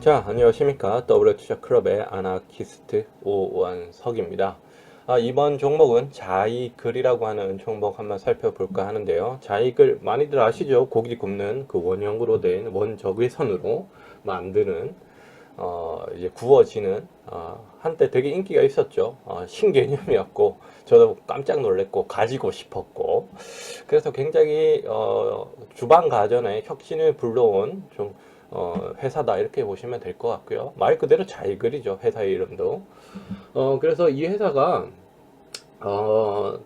자, 안녕하십니까. WTC 클럽의 아나키스트 오원석입니다. 아, 이번 종목은 자이글이라고 하는 종목 한번 살펴볼까 하는데요. 자이글 많이들 아시죠? 고기 굽는 그 원형으로 된 원적외선으로 만드는 어, 이제 구워지는 어, 한때 되게 인기가 있었죠. 어, 신개념이었고 저도 깜짝 놀랐고 가지고 싶었고 그래서 굉장히 어, 주방 가전에 혁신을 불러온 좀 어, 회사다 이렇게 보시면 될 것 같고요. 말 그대로 자이글이죠. 회사의 이름도. 어, 그래서 이 회사가 어,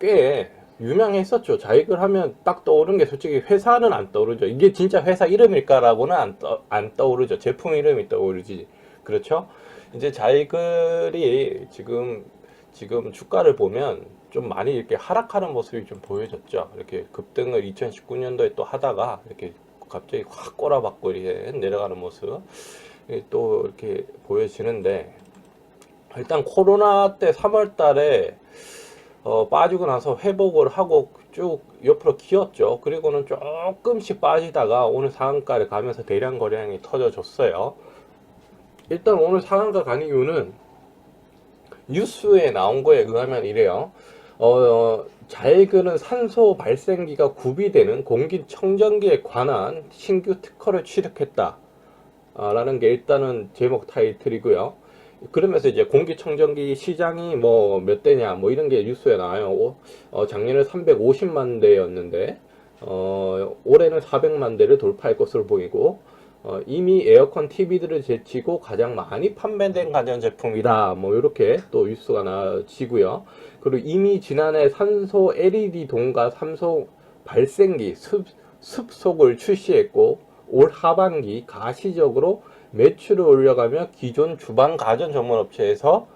꽤 유명했었죠. 자이글 하면 딱 떠오르는 게 솔직히 회사는 안 떠오르죠. 이게 진짜 회사 이름일까라고는 안, 떠, 안 떠오르죠. 제품 이름이 떠오르지. 그렇죠? 이제 자이글이 지금 지금 주가를 보면 좀 많이 이렇게 하락하는 모습이 좀 보여졌죠. 이렇게 급등을 2019년도에 또 하다가 이렇게 갑자기 확 꼬라박고 이렇게 내려가는 모습 이게 또 이렇게 보여지는데 일단 코로나 때 3월 달에 어, 빠지고 나서 회복을 하고 쭉 옆으로 기었죠. 그리고는 조금씩 빠지다가 오늘 상한가를 가면서 대량 거래량이 터져줬어요. 일단 오늘 상한가 간 이유는 뉴스에 나온 거에 의하면 이래요. 어, 자이글은 산소 발생기가 구비되는 공기청정기에 관한 신규 특허를 취득했다. 아, 라는 게 일단은 제목 타이틀이고요. 그러면서 이제 공기청정기 시장이 뭐 몇 대냐 뭐 이런 게 뉴스에 나와요. 오- 어, 작년에 350만 대였는데 어, 올해는 400만 대를 돌파할 것으로 보이고 어, 이미 에어컨 TV들을 제치고 가장 많이 판매된 가전 제품이다. 뭐 이렇게 또 뉴스가 나지고요. 그리고 이미 지난해 산소 LED 동과 산소 발생기 습, 습속을 출시했고 올 하반기 가시적으로 매출을 올려가며 기존 주방 가전 전문 업체에서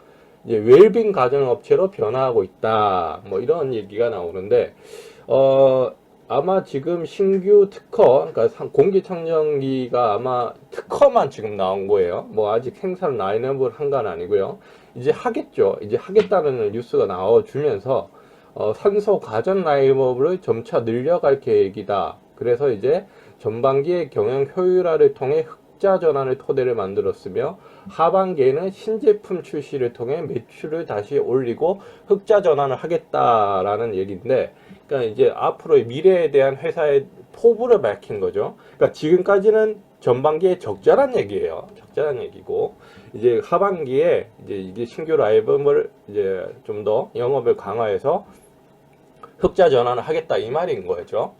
이제 웰빙 가전 업체로 변화하고 있다. 뭐 이런 얘기가 나오는데 어 아마 지금 신규 특허 그러니까 상- 공기청정기가 아마 특허만 지금 나온 거예요. 뭐 아직 생산 라인업을 한 건 아니고요. 이제 하겠죠. 이제 하겠다는 뉴스가 나와주면서 어, 산소 가전 라인업을 점차 늘려갈 계획이다. 그래서 이제 전반기의 경영 효율화를 통해 흑자 전환을 토대를 만들었으며 하반기에는 신제품 출시를 통해 매출을 다시 올리고 흑자 전환을 하겠다라는 얘기인데 그러니까 이제 앞으로의 미래에 대한 회사의 포부를 밝힌 거죠. 그러니까 지금까지는 전반기에 적자란 얘기예요. 적자란 얘기고 이제 하반기에 이제 이게 신규 라이브를 이제 좀 더 영업을 강화해서 흑자 전환을 하겠다 이 말인 거죠.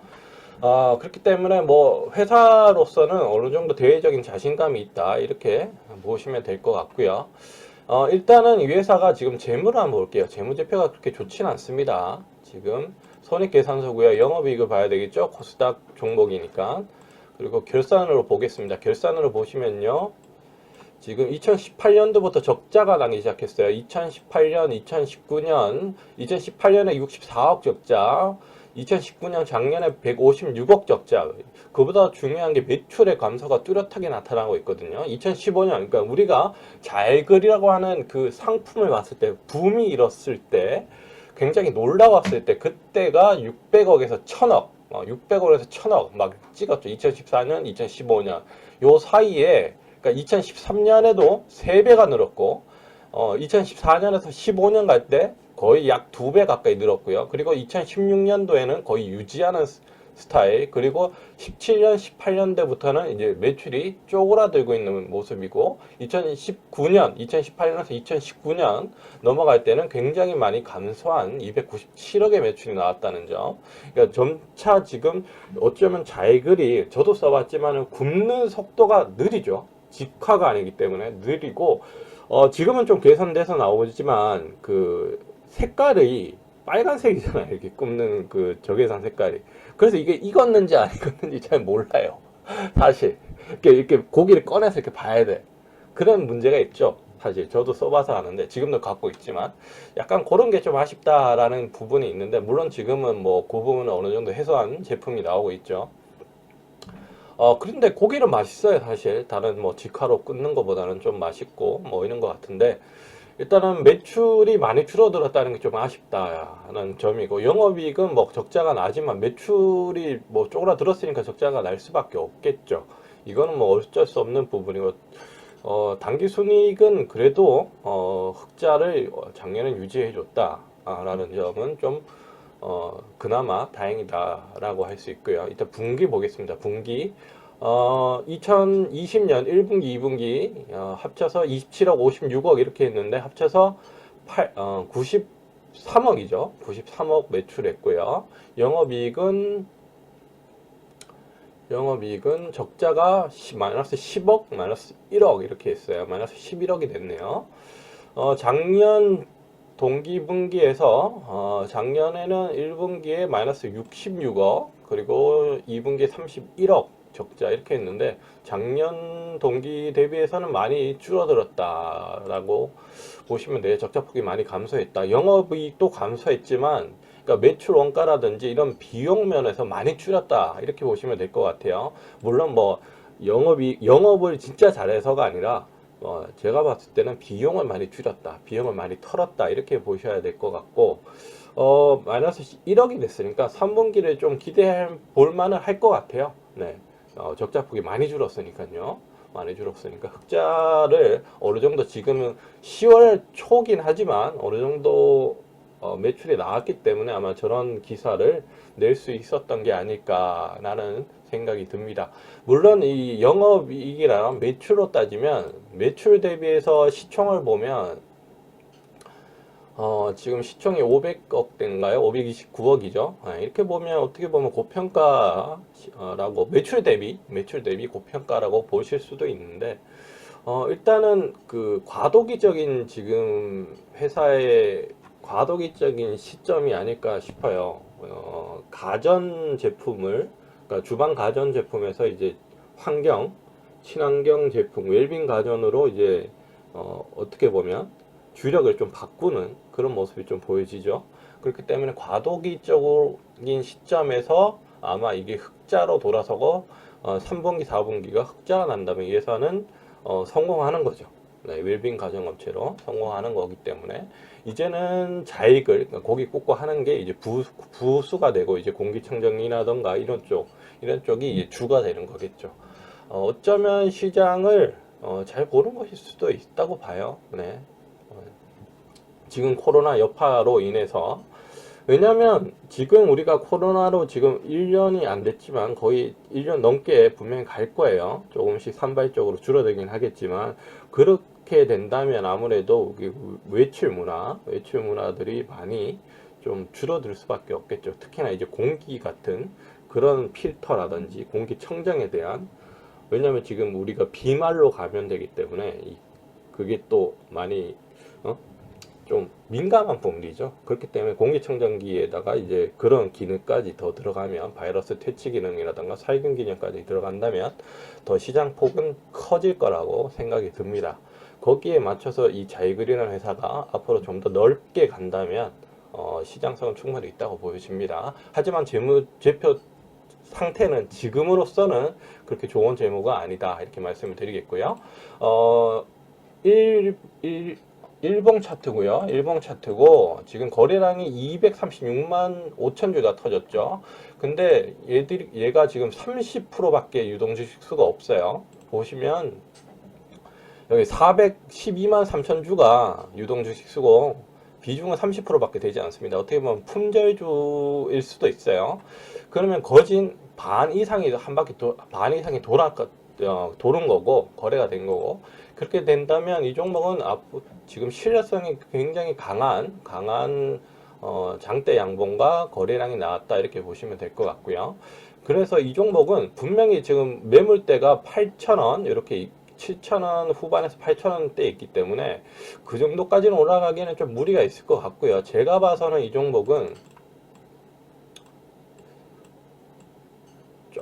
아, 그렇기 때문에 뭐 회사로서는 어느 정도 대외적인 자신감이 있다 이렇게 보시면 될 것 같고요. 어, 일단은 이 회사가 지금 재물을 한번 볼게요. 재무제표가 그렇게 좋진 않습니다. 지금 손익계산서고요. 영업이익을 봐야 되겠죠. 코스닥 종목이니까. 그리고 결산으로 보겠습니다. 결산으로 보시면요. 지금 2018년도부터 적자가 나기 시작했어요. 2018년, 2019년, 2018년에 64억 적자, 2019년 작년에 156억 적자. 그보다 중요한 게 매출의 감소가 뚜렷하게 나타나고 있거든요. 2015년, 그러니까 우리가 잘글이라고 하는 그 상품을 봤을 때, 붐이 일었을 때, 굉장히 놀라웠을 때, 그때가 600억에서 1000억, 600억에서 1000억 막 찍었죠. 2014년, 2015년. 요 사이에 그러니까 2013년에도 3배가 늘었고 어, 2014년에서 15년 갈 때 거의 약 2배 가까이 늘었고요. 그리고 2016년도에는 거의 유지하는 스- 스타일 그리고 17년, 18년대부터는 이제 매출이 쪼그라들고 있는 모습이고 2019년, 2018년에서 2019년 넘어갈 때는 굉장히 많이 감소한 297억의 매출이 나왔다는 점. 그러니까 점차 지금 어쩌면 자이글이 저도 써봤지만 굽는 속도가 느리죠. 직화가 아니기 때문에 느리고 어, 지금은 좀 개선돼서 나오지만 그 색깔이 빨간색이잖아요. 이렇게 굽는 그 적외선 색깔이. 그래서 이게 익었는지 안 익었는지 잘 몰라요. 사실 이렇게 이렇게 고기를 꺼내서 이렇게 봐야 돼. 그런 문제가 있죠. 사실 저도 써봐서 아는데 지금도 갖고 있지만 약간 그런 게 좀 아쉽다라는 부분이 있는데 물론 지금은 뭐 그 부분은 어느 정도 해소한 제품이 나오고 있죠. 어, 그런데 고기는 맛있어요, 사실. 다른 뭐 직화로 끓는 것보다는 좀 맛있고 뭐 이런 것 같은데 일단은 매출이 많이 줄어들었다는 게 좀 아쉽다는 점이고 영업이익은 뭐 적자가 나지만 매출이 뭐 쪼그라들었으니까 적자가 날 수밖에 없겠죠. 이거는 뭐 어쩔 수 없는 부분이고 어, 단기 순이익은 그래도 어, 흑자를 작년에 유지해 줬다라는 점은 좀 어, 그나마 다행이다라고 할 수 있고요. 일단 분기 보겠습니다. 분기 어, 2020년 1분기, 2분기 어, 합쳐서 27억, 56억 이렇게 했는데 합쳐서 8, 어, 93억이죠. 93억 매출했고요. 영업이익은 영업이익은 적자가 10, 마이너스 10억, 마이너스 1억 이렇게 했어요. 마이너스 11억이 됐네요. 어, 작년 동기분기에서 어, 작년에는 1분기에 마이너스 66억 그리고 2분기에 31억 적자 이렇게 했는데 작년 동기 대비해서는 많이 줄어들었다라고 보시면 돼요. 적자폭이 많이 감소했다. 영업이익도 감소했지만 그러니까 매출 원가라든지 이런 비용 면에서 많이 줄였다 이렇게 보시면 될 것 같아요. 물론 뭐 영업이 영업을 진짜 잘해서가 아니라 어, 제가 봤을 때는 비용을 많이 줄였다, 비용을 많이 털었다 이렇게 보셔야 될 것 같고 어, 마이너스 1억이 됐으니까 3분기를 좀 기대해 볼 만은 할 것 같아요. 네, 어, 적자폭이 많이 줄었으니까요. 많이 줄었으니까 흑자를 어느 정도 지금은 10월 초긴 하지만 어느 정도 어, 매출이 나왔기 때문에 아마 저런 기사를 낼 수 있었던 게 아닐까라는 생각이 듭니다. 물론 이 영업이익이랑 매출로 따지면 매출 대비해서 시총을 보면 어, 지금 시총이 500억 대인가요? 529억이죠. 이렇게 보면 어떻게 보면 고평가라고 매출 대비 매출 대비 고평가라고 보실 수도 있는데 어, 일단은 그 과도기적인 지금 회사의 과도기적인 시점이 아닐까 싶어요. 어, 가전 제품을 그러니까 주방 가전 제품에서 이제 환경 친환경 제품 웰빙 가전으로 이제 어, 어떻게 보면 주력을 좀 바꾸는 그런 모습이 좀 보여지죠. 그렇기 때문에 과도기적인 시점에서 아마 이게 흑자로 돌아서고 어, 3분기, 4분기가 흑자가 난다면 이 회사는 어, 성공하는 거죠. 네, 웰빙 가정업체로 성공하는 거기 때문에 이제는 자익을 그러니까 고기 굽고 하는 게 이제 부, 부수가 되고 이제 공기청정이라던가 이런 쪽 이런 쪽이 주가 되는 거겠죠. 어, 어쩌면 시장을 어, 잘 보는 것일 수도 있다고 봐요. 네. 어, 지금 코로나 여파로 인해서 왜냐면 지금 우리가 코로나로 지금 1년이 안 됐지만 거의 1년 넘게 분명히 갈 거예요. 조금씩 산발적으로 줄어들긴 하겠지만 그렇게 된다면 아무래도 외출 문화, 외출 문화들이 많이 좀 줄어들 수밖에 없겠죠. 특히나 이제 공기 같은 그런 필터라든지 공기 청정에 대한 왜냐면 지금 우리가 비말로 감염되기 때문에 이- 그게 또 많이 어? 좀 민감한 부분이죠. 그렇기 때문에 공기청정기에다가 이제 그런 기능까지 더 들어가면 바이러스 퇴치 기능이라든가 살균 기능까지 들어간다면 더 시장 폭은 커질 거라고 생각이 듭니다. 거기에 맞춰서 이 자이글이라는 회사가 앞으로 좀 더 넓게 간다면 어, 시장성은 충분히 있다고 보여집니다. 하지만 재무 제표 상태는 지금으로서는 그렇게 좋은 재무가 아니다 이렇게 말씀을 드리겠고요. 어, 1, 1, 일봉 차트고요. 일봉 차트고 지금 거래량이 236만 5천 주가 터졌죠. 근데 얘들이 얘가 지금 30%밖에 유동 주식 수가 없어요. 보시면 여기 412만 3천 주가 유동 주식 수고 비중은 30%밖에 되지 않습니다. 어떻게 보면 품절주일 수도 있어요. 그러면 거진 반 이상이 한 바퀴 도, 반 이상이 돌아 어, 도는 거고 거래가 된 거고 그렇게 된다면 이 종목은 앞 지금 신뢰성이 굉장히 강한 강한 어, 장대 양봉과 거래량이 나왔다 이렇게 보시면 될 것 같고요. 그래서 이 종목은 분명히 지금 매물대가 8,000원 이렇게 7,000원 후반에서 8,000원대 있기 때문에 그 정도까지는 올라가기에는 좀 무리가 있을 것 같고요. 제가 봐서는 이 종목은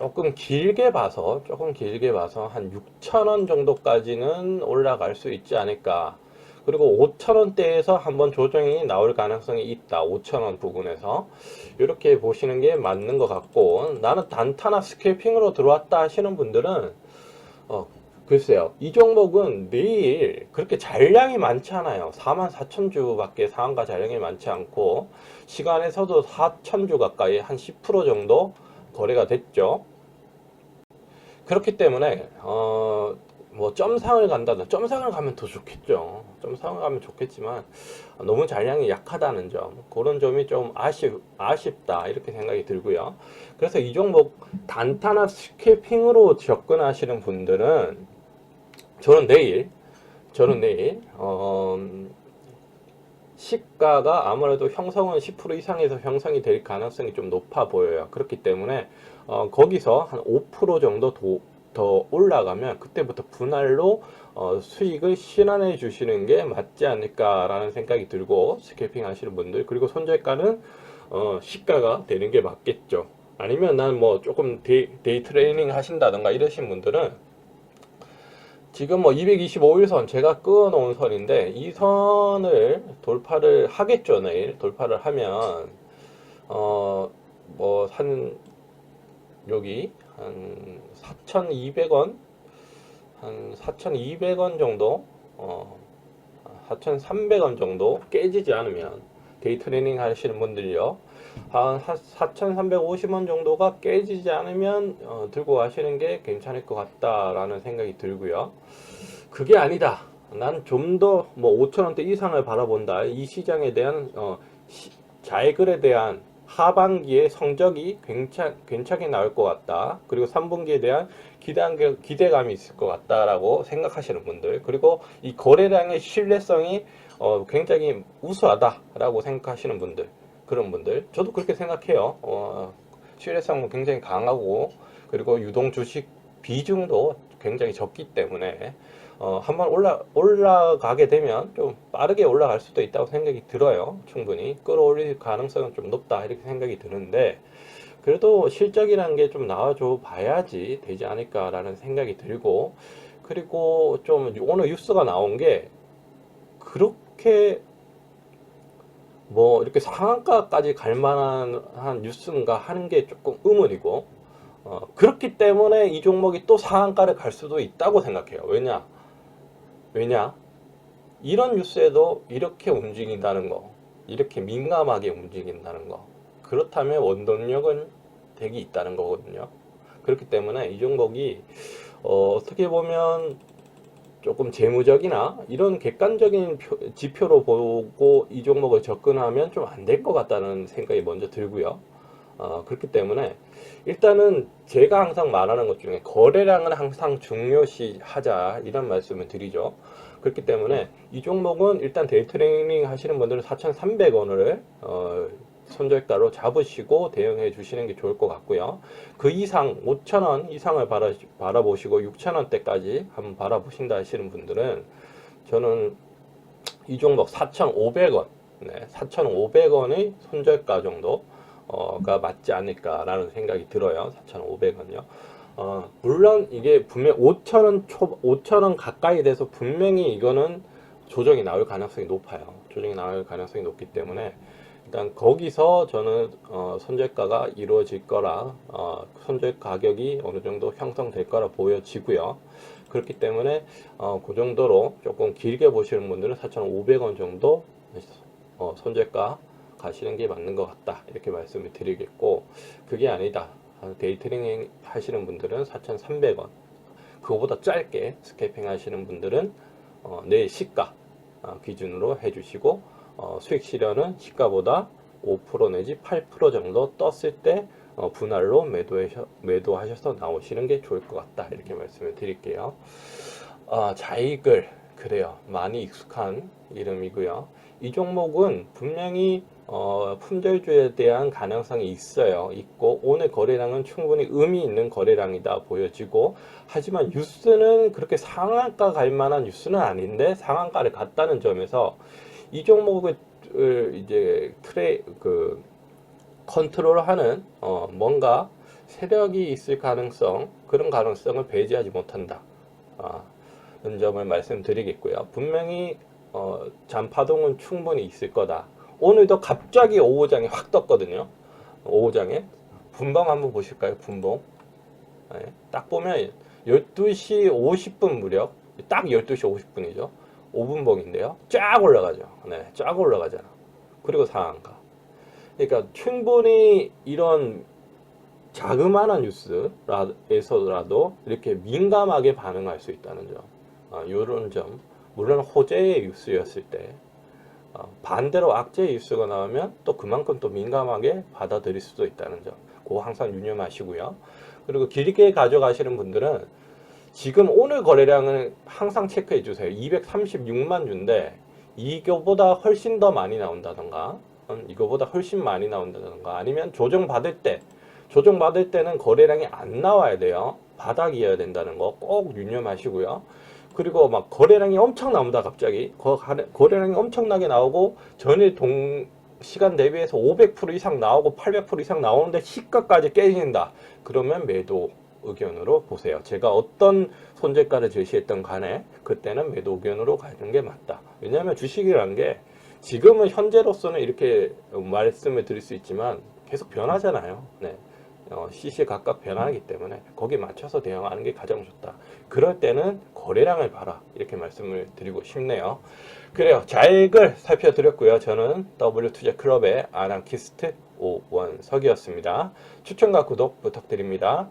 조금 길게 봐서 조금 길게 봐서 한 6,000원 정도까지는 올라갈 수 있지 않을까. 그리고 5,000원대에서 한번 조정이 나올 가능성이 있다. 5,000원 부근에서 이렇게 보시는 게 맞는 것 같고 나는 단타나 스캘핑으로 들어왔다 하시는 분들은 어, 글쎄요. 이 종목은 내일 그렇게 잔량이 많지 않아요. 44,000주밖에 상한가 잔량이 많지 않고 시간에서도 4,000주 가까이 한 10% 정도 거래가 됐죠. 그렇기 때문에 어, 뭐 점상을 간다든 점상을 가면 더 좋겠죠. 점상을 가면 좋겠지만 너무 잔량이 약하다는 점 그런 점이 좀 아쉽 아쉽다 이렇게 생각이 들고요. 그래서 이 종목 단타나 스케핑으로 접근하시는 분들은 저는 내일 저는 내일 어, 시가가 아무래도 형성은 10% 이상에서 형성이 될 가능성이 좀 높아 보여요. 그렇기 때문에 어, 거기서 한 5% 정도 도, 더 올라가면 그때부터 분할로 어, 수익을 실현해 주시는 게 맞지 않을까라는 생각이 들고 스케핑 하시는 분들 그리고 손절가는 어, 시가가 되는 게 맞겠죠. 아니면 난 뭐 조금 데이, 데이 트레이닝 하신다던가 이러신 분들은 지금 뭐 225일선 제가 끊어놓은 선인데 이 선을 돌파를 하겠죠 내일 돌파를 하면 어 뭐 한 여기 한 4,200원 한 4,200원 정도 어 4,300원 정도 깨지지 않으면 데이 트레이닝 하시는 분들요 한 4,350원 정도가 깨지지 않으면 어, 들고 가시는 게 괜찮을 것 같다라는 생각이 들고요. 그게 아니다. 난 좀 더 뭐 5,000원대 이상을 바라본다. 이 시장에 대한 어, 시, 자해글에 대한 하반기에 성적이 괜찮, 괜찮게 나올 것 같다. 그리고 3분기에 대한 기대한, 기대 감이 있을 것 같다라고 생각하시는 분들. 그리고 이 거래량의 신뢰성이 어, 굉장히 우수하다라고 생각하시는 분들. 그런 분들 저도 그렇게 생각해요. 어, 신뢰성은 굉장히 강하고 그리고 유동 주식 비중도 굉장히 적기 때문에 어, 한번 올라 올라가게 되면 좀 빠르게 올라갈 수도 있다고 생각이 들어요. 충분히 끌어올릴 가능성은 좀 높다 이렇게 생각이 드는데 그래도 실적이라는 게 좀 나와줘 봐야지 되지 않을까라는 생각이 들고 그리고 좀 오늘 뉴스가 나온 게 그렇게 뭐 이렇게 상한가까지 갈 만한 한 뉴스인가 하는 게 조금 의문이고 어, 그렇기 때문에 이 종목이 또 상한가를 갈 수도 있다고 생각해요. 왜냐? 왜냐? 이런 뉴스에도 이렇게 움직인다는 거, 이렇게 민감하게 움직인다는 거. 그렇다면 원동력은 되게 있다는 거거든요. 그렇기 때문에 이 종목이 어, 어떻게 보면 조금 재무적이나 이런 객관적인 표, 지표로 보고 이 종목을 접근하면 좀 안 될 것 같다는 생각이 먼저 들고요. 어, 그렇기 때문에 일단은 제가 항상 말하는 것 중에 거래량은 항상 중요시 하자 이런 말씀을 드리죠. 그렇기 때문에 이 종목은 일단 데이 트레이닝 하시는 분들은 4,300원을 어, 손절가로 잡으시고 대응해 주시는 게 좋을 것 같고요. 그 이상 5천원 이상을 바라, 바라보시고 6천원대까지 한번 바라보신다 하시는 분들은 저는 이 종목 4,500원, 네, 4,500원의 손절가 정도 가 맞지 않을까라는 생각이 들어요. 4,500원요. 어, 물론 이게 분명 5,000원 초, 5,000원 가까이 돼서 분명히 이거는 조정이 나올 가능성이 높아요. 조정이 나올 가능성이 높기 때문에 일단 거기서 저는 어, 손절가가 이루어질 거라 어, 손절 가격이 어느 정도 형성될 거라 보여지고요. 그렇기 때문에 어, 그 정도로 조금 길게 보시는 분들은 4,500원 정도 어, 손절가 가시는 게 맞는 것 같다. 이렇게 말씀을 드리겠고 그게 아니다. 데이트링 하시는 분들은 4,300원. 그거보다 짧게 스케이핑 하시는 분들은 어, 내일 시가 어, 기준으로 해주시고 어, 수익 실현은 시가보다 5% 내지 8% 정도 떴을 때 어, 분할로 매도하셔, 매도하셔서 나오시는 게 좋을 것 같다. 이렇게 말씀을 드릴게요. 어, 자익을 그래요. 많이 익숙한 이름이고요. 이 종목은 분명히 어, 품절주에 대한 가능성이 있어요. 있고 오늘 거래량은 충분히 의미 있는 거래량이다 보여지고 하지만 뉴스는 그렇게 상한가 갈 만한 뉴스는 아닌데 상한가를 갔다는 점에서 이 종목을 이제 트레 그 컨트롤하는 어 뭔가 세력이 있을 가능성 그런 가능성을 배제하지 못한다. 아, 는 점을 말씀드리겠고요. 분명히 어, 잔파동은 충분히 있을 거다. 오늘도 갑자기 5호장에 확 떴거든요. 5호장에 분봉 한번 보실까요? 분봉. 네, 딱 보면 12시 50분 무렵 딱 12시 50분이죠. 5분봉인데요. 쫙 올라가죠. 네, 쫙 올라가잖아. 그리고 상한가. 그러니까 충분히 이런 자그마한 뉴스에서라도 이렇게 민감하게 반응할 수 있다는 점, 어, 이런 점, 물론 호재의 뉴스였을 때 어, 반대로 악재의 뉴스가 나오면 또 그만큼 또 민감하게 받아들일 수도 있다는 점, 그거 항상 유념하시고요. 그리고 길게 가져가시는 분들은 지금 오늘 거래량은 항상 체크해 주세요. 236만 주인데 이거보다 훨씬 더 많이 나온다던가 음, 이거보다 훨씬 많이 나온다던가 아니면 조정 받을 때 조정 받을 때는 거래량이 안 나와야 돼요. 바닥이어야 된다는 거 꼭 유념하시고요. 그리고 막 거래량이 엄청 나온다 갑자기 거, 거래량이 엄청나게 나오고 전일 동 시간 대비해서 500% 이상 나오고 800% 이상 나오는데 시가까지 깨진다. 그러면 매도 의견으로 보세요. 제가 어떤 손절가를 제시했던 간에 그때는 매도 의견으로 가는 게 맞다. 왜냐하면 주식이라는 게 지금은 현재로서는 이렇게 말씀을 드릴 수 있지만 계속 변하잖아요. 네. 어, 시시각각 변하기 때문에 거기에 맞춰서 대응하는 게 가장 좋다. 그럴 때는 거래량을 봐라. 이렇게 말씀을 드리고 싶네요. 그래요. 자익을 살펴드렸고요. 저는 W투자클럽의 아나키스트 오원석이었습니다. 추천과 구독 부탁드립니다.